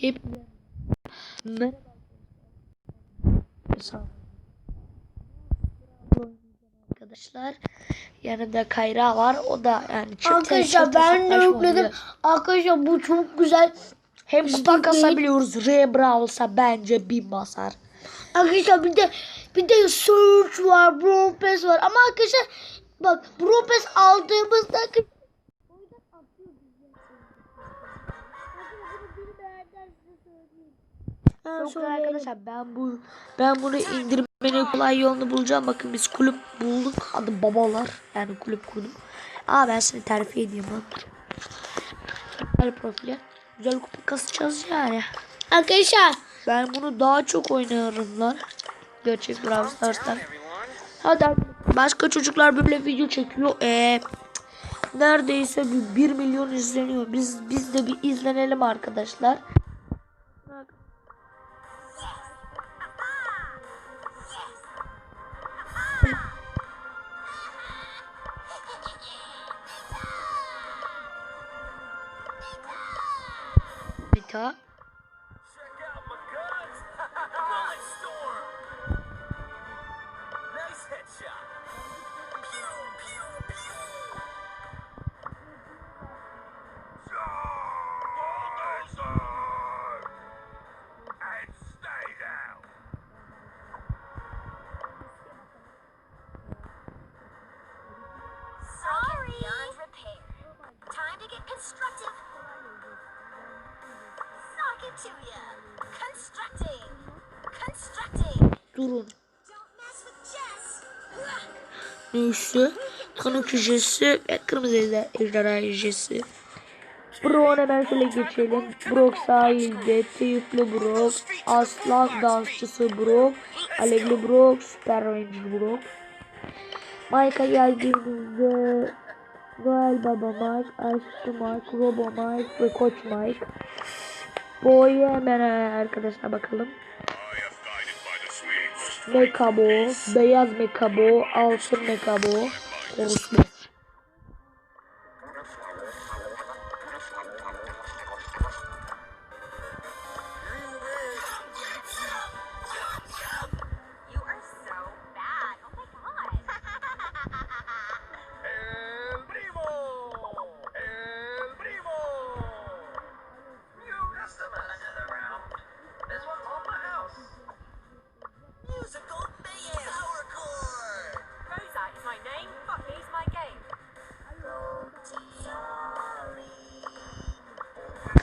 Hep merhaba arkadaşlar. Yanında Kayra var. O da yani çok Arkadaşlar ben de yükledim. Arkadaşlar bu çok güzel. Hem kupa kasabiliyoruz. R Brawls'a bence bin basar. Arkadaşlar bir de bir de Search var, Brawl Pass var. Ama arkadaşlar bak Brawl Pass aldığımızda Ha, söyleyelim. arkadaşlar ben bu ben bunu indirmenin kolay yolunu bulacağım. Bakın biz kulüp bulduk. Adı babalar. Yani kulüp kurdum. Aa ben seni terfi edeyim lan. Güzel profile. Güzel kupa kasacağız yani. Arkadaşlar Ben bunu daha çok oynarım lan. Gerçek Brawl Stars'tan. Hadi başka çocuklar böyle video çekiyor. Ee, neredeyse bir 1 milyon izleniyor. Biz biz de bir izlenelim arkadaşlar. た Durun. Neyse. Kanı köşesi ve kırmızı ejder- ejderha köşesi. Brock'un hemen şöyle geçelim. Brock sahilde, teyipli Brock, aslan dansçısı Brock, alevli Brock, süper ranger Brock. Mike'a geldiğimizde Noel Baba Mike, Aşkı Mike, Robo Mike ve Koç Mike. Boy'a hemen arkadaşlar bakalım. Mekabo, beyaz mekabo, altın mekabo, orospu.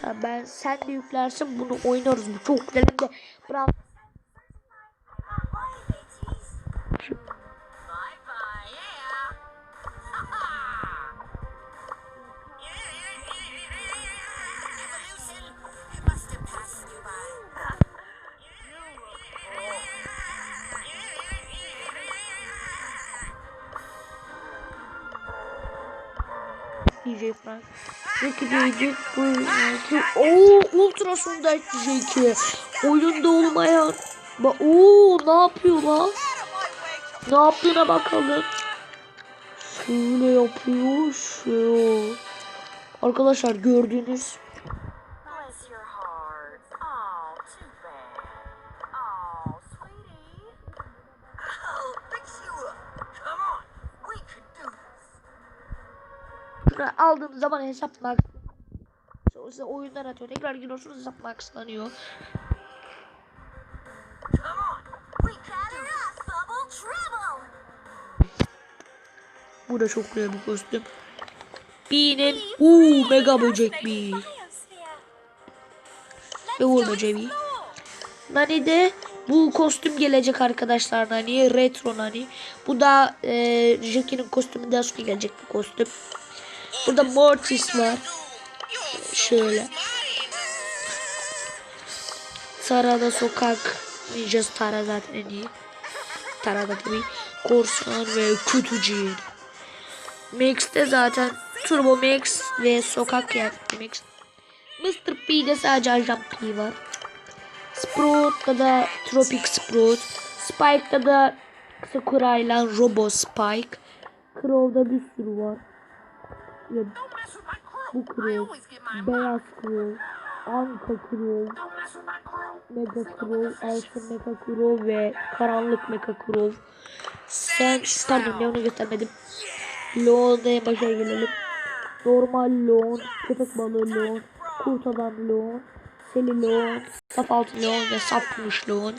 Ya ben sen de yüklersin bunu oynarız bu çok güzel hem de bravo. DJ Frank. Ricky DJ Frank. Oo ultra sonda DJ Oyunda olmayan. Ba Oo ne yapıyor lan? Ne yaptığına bakalım. Şöyle yapıyor. Şöyle. Arkadaşlar gördüğünüz Şurada aldığınız zaman hesap max. Size oyundan atıyor. Tekrar giriyorsunuz hesap maxlanıyor. Bu da çok güzel bir kostüm. Bee'nin uuu mega böcek. Biosphere. Ve Uğur böceği Bee. Nani'de bu kostüm gelecek arkadaşlar Nani. Retro Nani. Bu da e, Jackie'nin kostümünden sonra gelecek bir kostüm. Burada Mortis var. Şöyle. Tara'da sokak. Ninjas Tara zaten en iyi. Korsan ve Kutucin. Max'te zaten Turbo Max ve sokak yani Max. Mr. P'de sadece Ajan P var. Sprout'ta da Tropic Sprout. Spike'da da Sakura ile Robo Spike. Crow'da bir sürü var. Ya, bu my Beyaz Crow. Anka Crow, Mega Crow, Altın Mega Crow ve Karanlık Mega Crow. Sen, pardon Leon'u göstermedim. Leon'da en başa gelelim. Normal Leon, köpek balığı Leon, kurt adam Leon, Seli Leon, saf altı Leon ve saf gümüş Leon.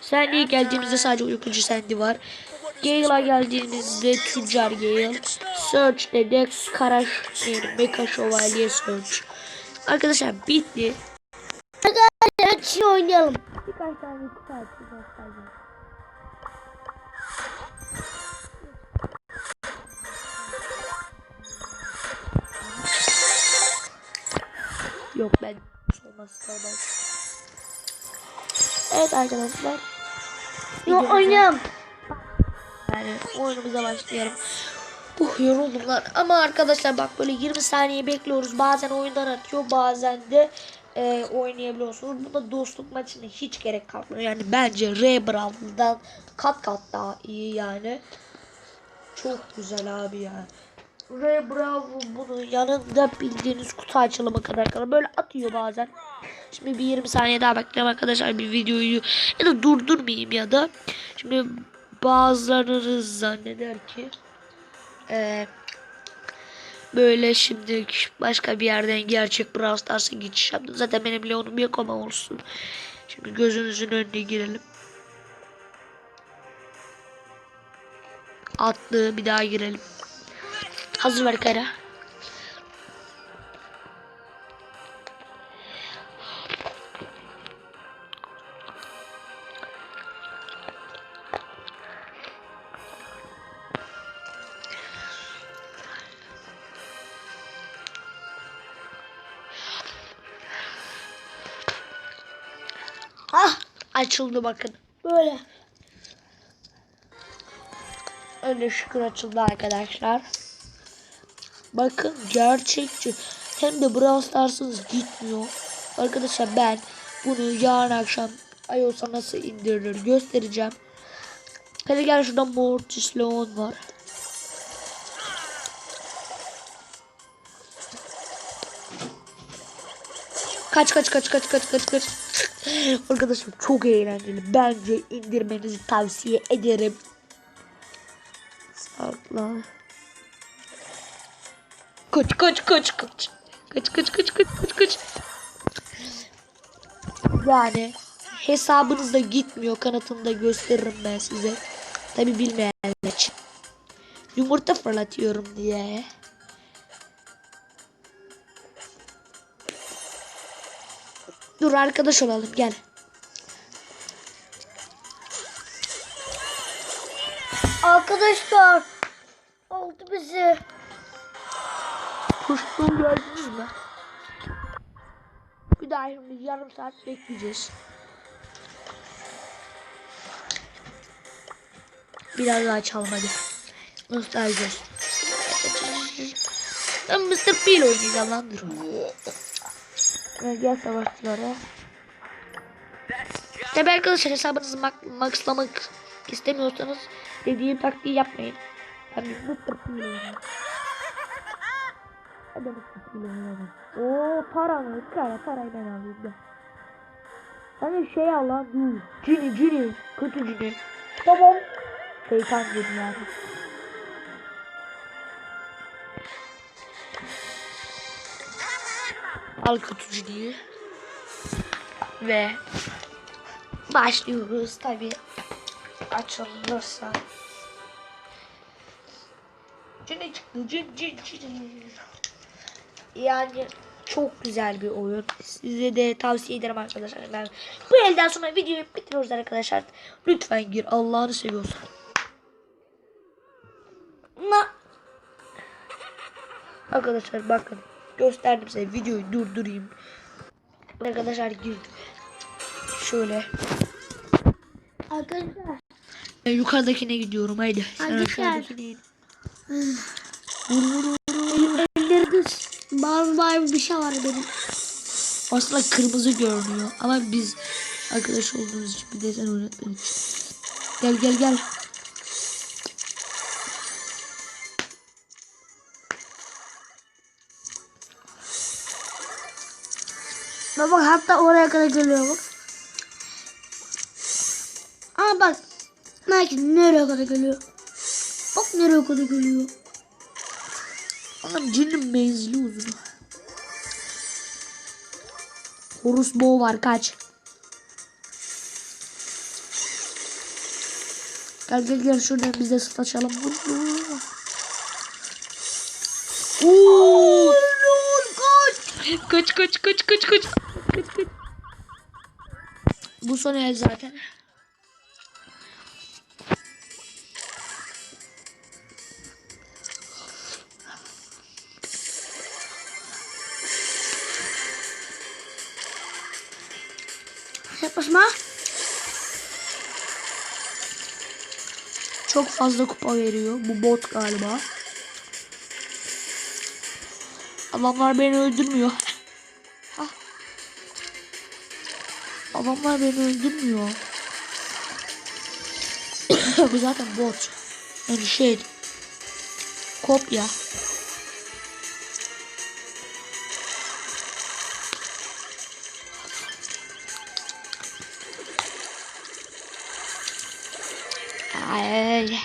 Sandy'ye geldiğimizde sadece uykucu Sandy var. Gale'a geldiğimizde Tüccar Gale. Search'te Dex, Karaş, yani Mecha Şövalye Search. Arkadaşlar bitti. Hadi şimdi oynayalım. Birkaç tane kutu açacağız. Yok ben olmaz. Evet arkadaşlar. Yok oynayalım. Yani oyunumuza başlayalım. Uh yoruldum lan. Ama arkadaşlar bak böyle 20 saniye bekliyoruz. Bazen oyundan atıyor bazen de e, oynayabiliyorsunuz. Bunda dostluk maçına hiç gerek kalmıyor. Yani bence Brown'dan kat kat daha iyi yani. Çok güzel abi ya. Ray Brown bunun yanında bildiğiniz kutu açılımı kadar kalır. Böyle atıyor bazen. Şimdi bir 20 saniye daha bekleyelim arkadaşlar bir videoyu ya da durdurmayayım ya da. Şimdi bazılarınız zanneder ki eee, böyle şimdi başka bir yerden gerçek Brawl Stars'a geçiş yaptım. Zaten benim Leon'um yok ama olsun. Şimdi gözünüzün önüne girelim. Atlı bir daha girelim. Hazır ver Kara. Açıldı bakın. Böyle. Öyle şükür açıldı arkadaşlar. Bakın gerçekçi. Hem de Brawl Stars'ınız gitmiyor. Arkadaşlar ben bunu yarın akşam iOS'a nasıl indirilir göstereceğim. Hadi gel şurada Mortis Leon var. Kaç kaç kaç kaç kaç kaç kaç. Arkadaşlar çok eğlenceli. Bence indirmenizi tavsiye ederim. Sakla. Kaç kaç kaç kaç. Kaç kaç kaç kaç kaç kaç. Yani hesabınızda gitmiyor kanatında gösteririm ben size. Tabi bilmeyenler için. Yumurta fırlatıyorum diye. Dur arkadaş olalım gel. Arkadaşlar. Oldu bizi. Kuşluğu gördünüz mü? Bir daha şimdi yarım saat bekleyeceğiz. Biraz daha çalalım hadi. Nostaljiz. Ben Mr. P ile oynayacağım lan dur. Evet, Gel savaşçılara. Tabi arkadaşlar hesabınızı mak maxlamak istemiyorsanız dediğim taktiği yapmayın. P ile oynayacağım. Hadi Mr. P ile oynayalım. Oo para mı? Para parayı ben alayım da. De şey al lan. Cini cini. Kötü cini. Tamam. Şeytan cini yani. Al kötü ciniyi. Ve başlıyoruz tabi. Açılırsa. Cini çıktı. Cin cin. Yani çok güzel bir oyun. Size de tavsiye ederim arkadaşlar. Ben bu elden sonra videoyu bitiriyoruz arkadaşlar. Lütfen gir Allah'ını seviyorsan. Na. Arkadaşlar bakın. Gösterdim size videoyu durdurayım. Arkadaşlar girdim. Şöyle. Arkadaşlar. Ben yukarıdakine gidiyorum haydi. Sen aşağıdakine in. Ellerinde mavi mavi bir şey var benim. Aslında kırmızı görünüyor ama biz arkadaş olduğumuz için bir desen oynatmadık. Gel gel gel. Baba hatta oraya kadar geliyor bak. Bak. Belki nereye kadar geliyor. Bak nereye kadar geliyor. Anam cinin menzili uzun. Horus bow var kaç. Gel gel gel şuradan biz de sıt açalım. Oo! Kaç kaç kaç. Kaç kaç. Bu son el zaten. Yaklaşma. Çok fazla kupa veriyor. Bu bot galiba. Adamlar beni öldürmüyor. Adamlar beni öldürmüyor. Bu zaten bot. Yani şey. Kopya. Ay.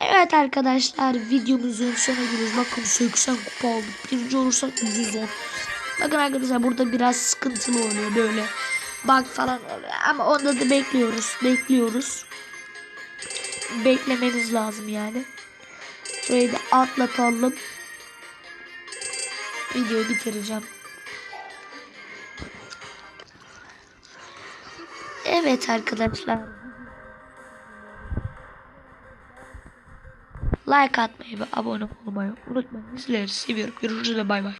Evet arkadaşlar videomuzun sonuna geliyoruz. Bakın 80 kupa aldık. Birinci olursak 110. Bakın arkadaşlar burada biraz sıkıntılı oluyor böyle. Bug falan oluyor. Ama onda da bekliyoruz. Bekliyoruz. Beklemeniz lazım yani. Şurayı da atlatalım. Videoyu bitireceğim. Evet arkadaşlar. Like atmayı ve abone olmayı unutmayın. Sizleri seviyorum. Görüşürüz ve bay bay.